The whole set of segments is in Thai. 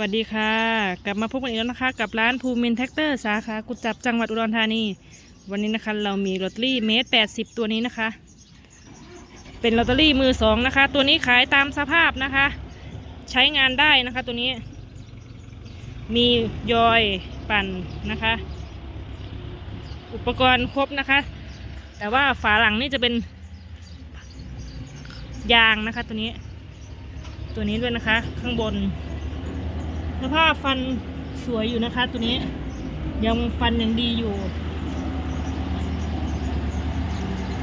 วัสดีค่ะ กลับมาพบกันอีกแล้วนะคะ กับร้านภูมินแท็กเตอร์สาขากุจจับจังหวัดอุดรธานี วันนี้นะคะ เรามีลอตเตอรี่เมตรแปดสิบตัวนี้นะคะ เป็นลอตเตอรี่มือสองนะคะ ตัวนี้ขายตามสภาพนะคะ ใช้งานได้นะคะตัวนี้ มียอยปั่นนะคะ อุปกรณ์ครบนะคะ แต่ว่าฝาหลังนี่จะเป็นยางนะคะตัวนี้ ตัวนี้ด้วยนะคะ ข้างบน สภาพฟันสวยอยู่นะคะ ตัวนี้ยังฟันยังดีอยู่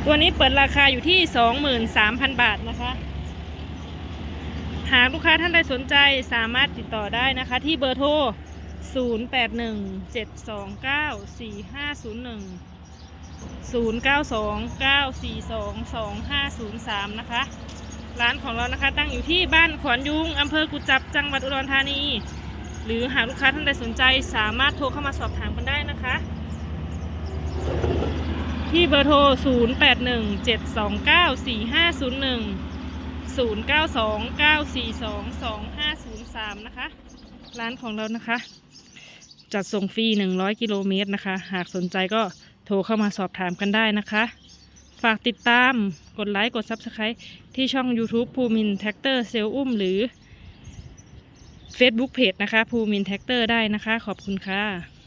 ตัวนี้เปิดราคาอยู่ที่ 23,000 บาทนะคะ หากลูกค้าท่านใดสนใจสามารถติดต่อได้นะคะ ที่เบอร์โทร0929429501 0929422503 นะคะ ร้านของเรานะคะตั้งอยู่ที่บ้านขอนยุงอำเภอกุจจับจังหวัดอุดรธานี หรือหากลูกค้าท่านใดสนใจสามารถโทรเข้ามาสอบถามกันได้นะคะ ที่เบอร์โทร 0817294501 0929422503 นะคะ ร้านของเรานะคะ จัดส่งฟรี 100 กิโลเมตรนะคะ หากสนใจก็โทรเข้ามาสอบถามกันได้นะคะ ฝากติดตามกดไลค์ กด Subscribe ที่ช่อง YouTube ภูมินแท็กเตอร์เซลอุ้มหรือ Facebook Page นะคะ ภูมินแท็กเตอร์ได้นะคะ ขอบคุณค่ะ